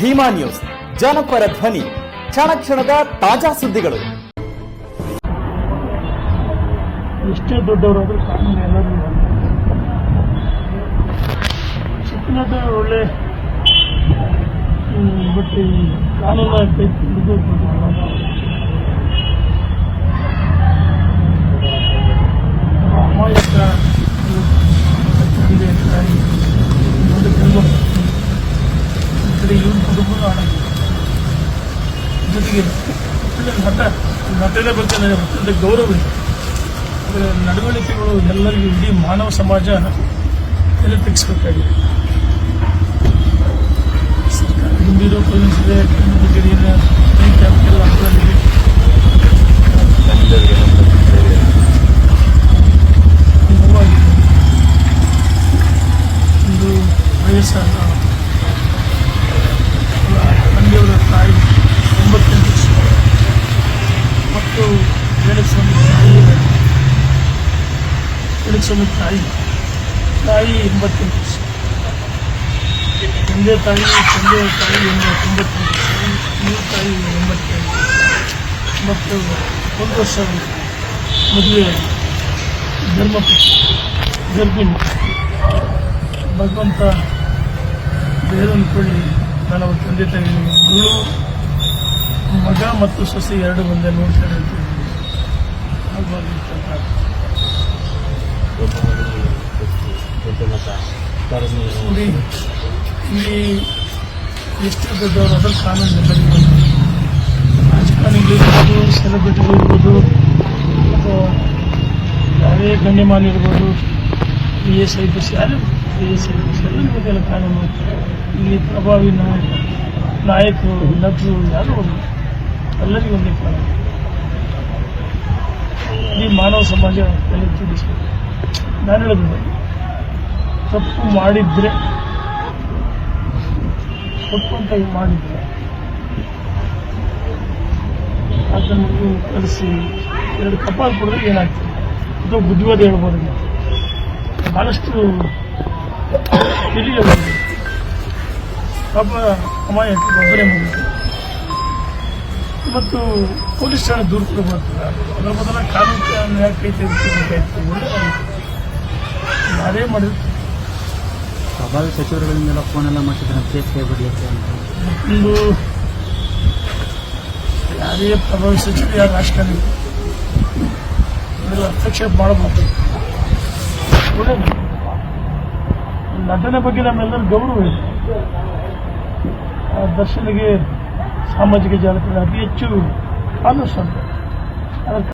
Bima news. ಜನಪರ ಧ್ವನಿ. ಕ್ಷಣ ಕ್ಷಣದ ತಾಜಾ ಸುದ್ದಿಗಳು. ಎಷ್ಟೇ ದೊಡ್ಡವರಾದ್ರೂ ಕಾನೂನು ಎಲ್ಲರೂ ಶಿಕ್ಷಣದ ಒಳ್ಳೆ ಬಟ್ ಕಾನೂನ ಕಡೆ ಇವ್ರ ಕುಟುಂಬನೂ ಹಣ ಜೊತೆಗೆ ನಟ ನಟನೆ ಬಗ್ಗೆ ನನಗೆ ಅತ್ಯಂತ ಗೌರವ ಇದೆ. ಅದರ ನಡವಳಿಕೆಗಳು ಎಲ್ಲರಿಗೂ ಇಡೀ ಮಾನವ ಸಮಾಜ ಎಲ್ಲ ತೆಗೆಸಬೇಕಾಗಿದೆ ಸರ್ಕಾರ ಹಿಂದಿರೋ ತಂದೆಯವರ ತಾಯಿ ಒಂಬತ್ತೆಂಟು ಮತ್ತು ವೇಣಸ್ವಾಮಿ ತಾಯಿ ವೇಣಸ್ವಾಮಿ ತಾಯಿ ತಾಯಿ ಎಂಬತ್ತೆಂಟು ವರ್ಷ ತಂದೆ ತಾಯಿ ತಂದೆ ತಾಯಿ ಎಂಬ ತೊಂಬತ್ತೆಂಟು ವರ್ಷ ಇವ್ರ ತಾಯಿ ಎಂಬತ್ತೆಂಟು ಮತ್ತು ಒಂದು ವರ್ಷ ಮದುವೆ ಧರ್ಮಪುತ್ರ, ಗರ್ಭಿಣಿ. ಭಗವಂತ ಬೇರೊಂದು ಅವ್ರ ತಂದೆ ತಾಯಿ ಮಗಳು ಮಗ ಮತ್ತು ಸೊಸೆ ಎರಡು ಒಂದೇ ನೋಡ್ತಾರೆ ಅಂತ ನೋಡಿ, ಇಲ್ಲಿ ಎಷ್ಟು ದೊಡ್ಡವರು ಅದ್ರ ಕಾನೂನು ಎಲ್ಲರಿಗೂ ರಾಜಕಾರಣಿಗಳಿರ್ಬೋದು ಸೆಲೆಬ್ರಿಟಿಗಳಿರ್ಬೋದು ಅಥವಾ ಯಾವುದೇ ಗಣ್ಯಮಾನ್ಯ ಇರ್ಬೋದು ಪಿ ಎಸ್ ಐ ಬಸ್ ಯಾರು ಪಿ ಎಸ್ ಐ ಬಸ್ ಎಲ್ಲರಿಗೂ ಗೊತ್ತಿಲ್ಲ ಇಲ್ಲಿ ಪ್ರಭಾವಿ ನಾಯಕ ನಾಯಕರು ನಟರು ಯಾರು ಒಂದು ಎಲ್ಲರಿಗೂ ಒಂದೇ ಕಾರಣ ಈ ಮಾನವ ಸಮಾಜ ಎಲ್ಲ ತಿಳಿಸ್ಬೇಕು ನಾನು ಹೇಳೋದು ತಪ್ಪು ಮಾಡಿದ್ರೆ ತಪ್ಪು ಅಂತ ಮಾಡಿದ್ರೆ ಅದನ್ನು ಕಲಿಸಿ ಎರಡು ಕಪಾಲ್ ಕೊಡಿದ್ರೆ ಏನಾಗ್ತದೆ ಅಥವಾ ಬುದ್ಧಿವಾದ ಹೇಳ್ಬೋದು ಬಹಳಷ್ಟು ತಿಳಿಯಬಹುದು ಪಾಪ ಅಮಾಯ ಒಬ್ಬರೇ ಮುಗಿತು ಮತ್ತು ಪೊಲೀಸ್ ಠಾಣೆ ದೂರು ಕೂಡ ಬರ್ತದೆ ಅದರ ಬದಲ ಕಾನೂನು ಯಾಕೆ ತೆಗೆದುಕೊಳ್ಬೇಕಾಯ್ತು ಯಾರೇ ಮಾಡಿದ್ರು ಸ್ವಾಭಾವಿಕ ಸಚಿವರುಗಳಿಂದೆಲ್ಲ ಫೋನ್ ಎಲ್ಲ ಮಾಡ್ತಿದ್ದಾರೆ ಕೇಸ್ ಕೈಬಿಡಲಿಕ್ಕೆ ಅಂತ. ಒಂದು ಯಾರೇ ಪ್ರಭಾವಿ ಸಚಿವರು ಯಾರು ರಾಜಕಾರಣಿ. ಅದರಲ್ಲಿ ಹಸ್ತಕ್ಷೇಪ ಮಾಡಬಹುದು ಒಳ್ಳೆಯದು ನಟನೆ ಬಗ್ಗೆ ನಮ್ಮೆಲ್ಲರೂ ಗೌರವ ಇದೆ. ದರ್ಶನಿಗೆ ಸಾಮಾಜಿಕ ಜಾಲತಾಣ ಅತಿ ಹೆಚ್ಚು ಅದರ